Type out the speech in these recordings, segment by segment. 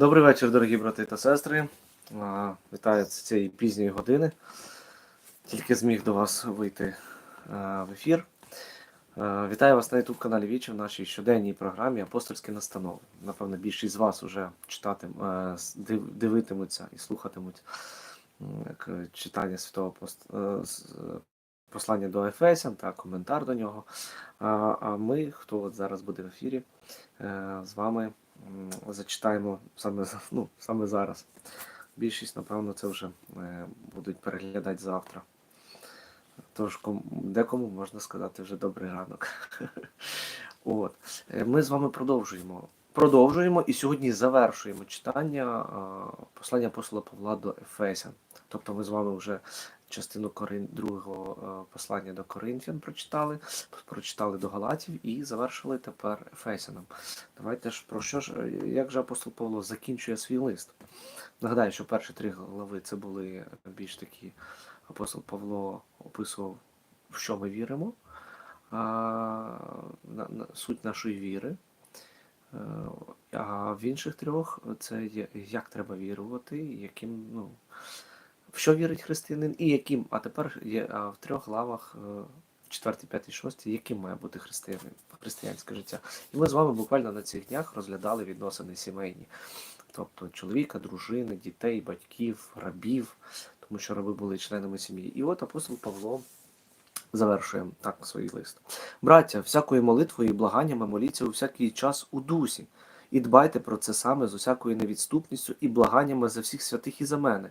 Добрий вечір, дорогі брати та сестри. Вітаю з цієї пізньої години. Тільки зміг до вас вийти в ефір. Вітаю вас на youtube каналі Вічі в нашій щоденній програмі Апостольські настанови. Напевно, більшість з вас вже читати, с- див- дивитимуться і слухатимуть е, читання святого е, е, послання до Ефесян та коментар до нього. А ми, хто от зараз буде в ефірі, з вами зачитаємо саме, ну, саме зараз. Більшість, напевно, це вже е, будуть переглядати завтра. Тож декому можна сказати вже добрий ранок. От. Е, Ми з вами продовжуємо. Продовжуємо і сьогодні завершуємо читання послання апостола Павла до Ефесян. Тобто ми з вами вже частину другого послання до Коринфян прочитали, прочитали до Галатів і завершили тепер Ефесянам. Давайте ж про що ж, як же апостол Павло закінчує свій лист? Нагадаю, що перші три глави це були більш такі, апостол Павло описував, в що ми віримо, суть нашої віри. Е, А в інших трьох це як треба вірувати, яким, ну, в що вірить християнин і яким. А тепер є а в трьох главах, е, в четвертій, п'ятій, шостій, яким має бути християнин, християнське життя. І ми з вами буквально на цих днях розглядали відносини сімейні. Тобто чоловіка, дружини, дітей, батьків, рабів, тому що раби були членами сім'ї. І от апостол Павло завершує так свій лист. Браття, всякою молитвою і благаннями моліться у всякий час у дусі, і дбайте про це саме з усякою невідступністю і благаннями за всіх святих і за мене.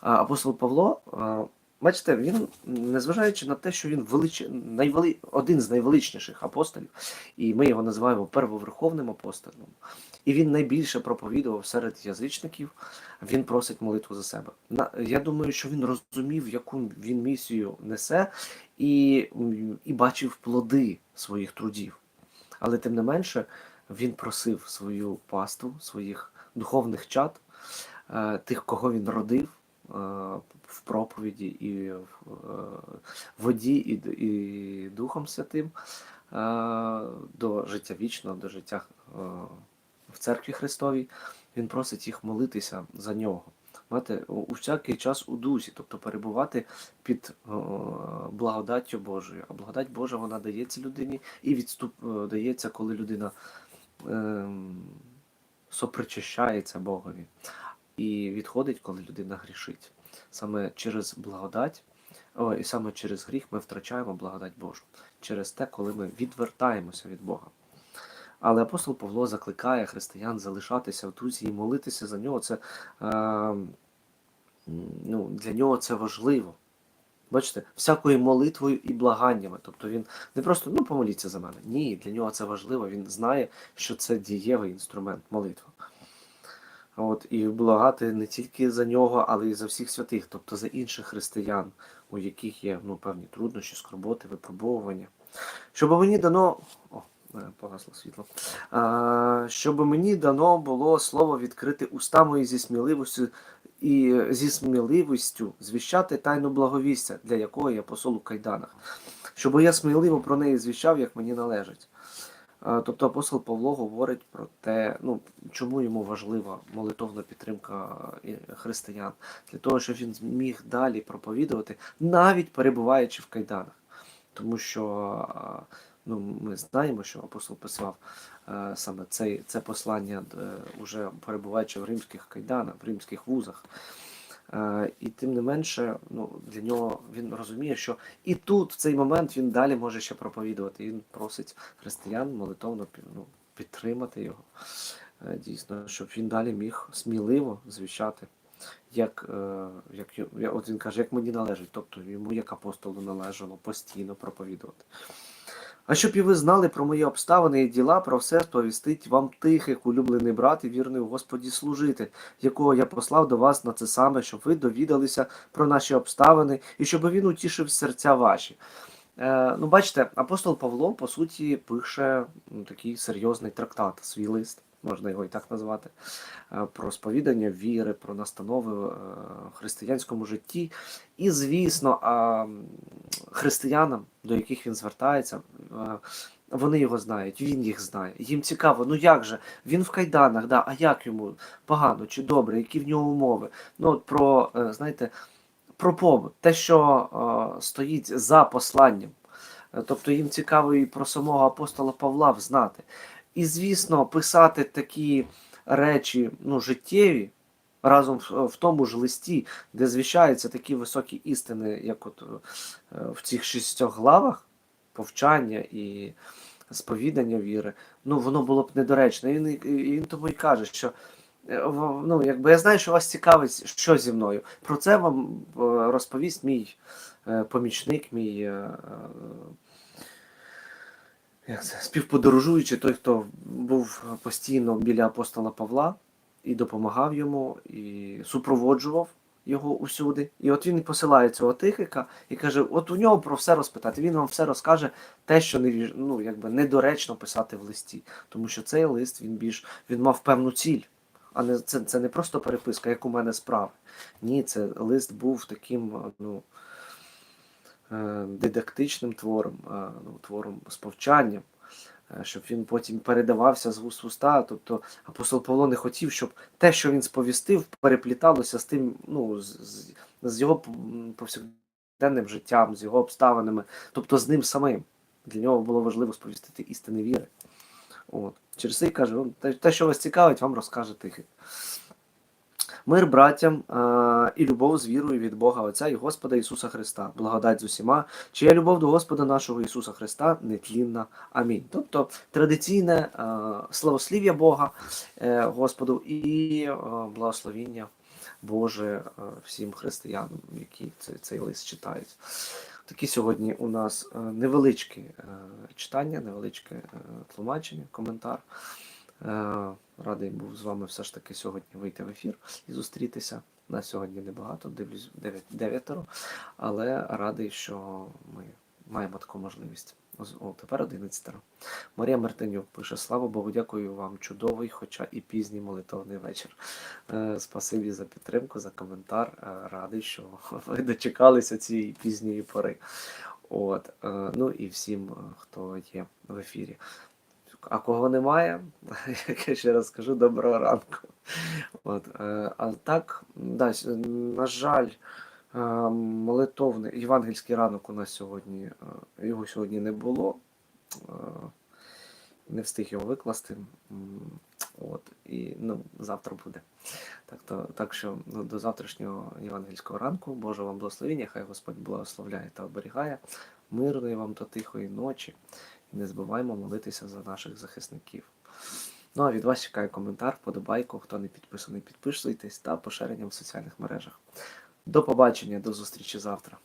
Апостол Павло, бачите, він, незважаючи на те, що він велич... найвели... один з найвеличніших апостолів, і ми його називаємо первоверховним апостолом, і він найбільше проповідував серед язичників, він просить молитву за себе. Я думаю, що він розумів, яку він місію несе, і, і бачив плоди своїх трудів. Але тим не менше, він просив свою паству, своїх духовних чад, е, тих, кого він родив в проповіді і в е, воді, і, і Духом Святим е, до життя вічного, до життя е, в церкві Христовій. Він просить їх молитися за нього. Знаєте, у всякий час у дусі, тобто перебувати під е, благодаттю Божою. А благодать Божа вона дається людині і відступ е, дається, коли людина ем, сопричащається Богові. І відходить, коли людина грішить. Саме через благодать, о, і саме через гріх ми втрачаємо благодать Божу. Через те, коли ми відвертаємося від Бога. Але апостол Павло закликає християн залишатися в дусі і молитися за нього. Це, е, ну, для нього це важливо. Бачите, всякою молитвою і благаннями. Тобто він не просто ну помоліться за мене. Ні, для нього це важливо. Він знає, що це дієвий інструмент молитва. От, і благати не тільки за нього, але й за всіх святих, тобто за інших християн, у яких є ну, певні труднощі, скорботи, випробовування. Щоб мені дано. О, погасло світло. А, щоб мені дано було слово відкрити уста мої зі сміливістю і зі сміливістю звіщати тайну благовістя, для якої я посол у кайданах, щоб я сміливо про неї звіщав, як мені належить. А, Тобто апостол Павло говорить про те, ну чому йому важлива молитовна підтримка е, християн, для того, щоб він зміг далі проповідувати, навіть перебуваючи в кайданах. Тому що ну, ми знаємо, що апостол писав е, саме цей, це послання, е, уже перебуваючи в римських кайданах, в римських вузах. Е, І тим не менше, ну, для нього він розуміє, що і тут, в цей момент, він далі може ще проповідувати. Він просить християн молитовно ну, підтримати його, е, дійсно, щоб він далі міг сміливо звіщати, як, е, як, от він каже, як мені належить, тобто йому як апостолу належало постійно проповідувати. А щоб і ви знали про мої обставини і діла, про все сповістить вам тихих, улюблений брат і вірний у Господі служити, якого я послав до вас на це саме, щоб ви довідалися про наші обставини і щоб він утішив серця ваші. Е, ну, бачите, апостол Павло, по суті, пише ну, такий серйозний трактат, свій лист, можна його і так назвати, е, про сповідання віри, про настанови е, в християнському житті. І, звісно, м, християнам, до яких він звертається, Вони його знають, він їх знає. Їм цікаво, ну як же? Він в кайданах, да, а як йому? Погано чи добре, які в нього умови? Ну, от про, е, знаєте, про побут, те, що е, стоїть за посланням. Е, Тобто їм цікаво і про самого апостола Павла взнати. І, звісно, писати такі речі ну, життєві разом в, тому ж листі, де звіщаються такі високі істини, як от е, в цих шістьох главах, повчання і сповідання віри, ну воно було б недоречно. Він, він тому і каже, що е, ну, якби я знаю, що вас цікавить, що зі мною. Про це вам е, розповість мій помічник, мій як це, співподорожуючий, той, хто був постійно біля апостола Павла і допомагав йому, і супроводжував його усюди. І от він посилає цього тихика і каже: от у нього про все розпитати. Він вам все розкаже, те, що не ну, якби недоречно писати в листі. Тому що цей лист він більш він мав певну ціль. А не це, це не просто переписка, як у мене справи. Ні, це лист був таким ну, е, дидактичним твором, ну, твором з повчанням, е, щоб він потім передавався з вуст уста. Тобто апостол Павло не хотів, щоб те, що він сповістив, перепліталося з тим, ну, з, з, його повсякденним життям, з його обставинами, тобто з ним самим. Для нього було важливо сповістити істини віри. От. Через це й каже, «Ну, те, те, що вас цікавить, вам розкаже Тихий. Мир братям е, і любов з вірою від Бога Отця і Господа Ісуса Христа, благодать з усіма, чия любов до Господа нашого Ісуса Христа нетлінна. Амінь. Тобто традиційне е, славослів'я Бога е, Господу і е, благословіння Боже е, всім християнам, які цей, цей лист читають. Такі сьогодні у нас е, невеличкі е, читання, невеличке тлумачення, коментар. Е, Радий був з вами все ж таки сьогодні вийти в ефір і зустрітися. Нас сьогодні небагато, дивлюсь 9, дев'ятеро, але радий, що ми маємо таку можливість. О, тепер 11. Марія Мартинюк пише: Слава Богу, дякую вам. Чудовий, хоча і пізній молитовний вечір. Е, Спасибі за підтримку, за коментар. Е, Радий, що ви дочекалися цієї пізньої пори. От, ну і всім, хто є в ефірі. А кого немає, я ще раз скажу, доброго ранку. От, е, а так, да, на жаль, е, молитовний євангельський ранок у нас сьогодні, е, його сьогодні не було. Не встиг його викласти. От, і ну, завтра буде. Так, то, так що ну, до завтрашнього євангельського ранку, Боже вам благословення, хай Господь благословляє та оберігає. Мирної вам та тихої ночі. Не забуваймо молитися за наших захисників. Ну а від вас чекаю коментар, подобайку. Хто не підписаний, підписуйтесь та поширенням в соціальних мережах. До побачення, до зустрічі завтра.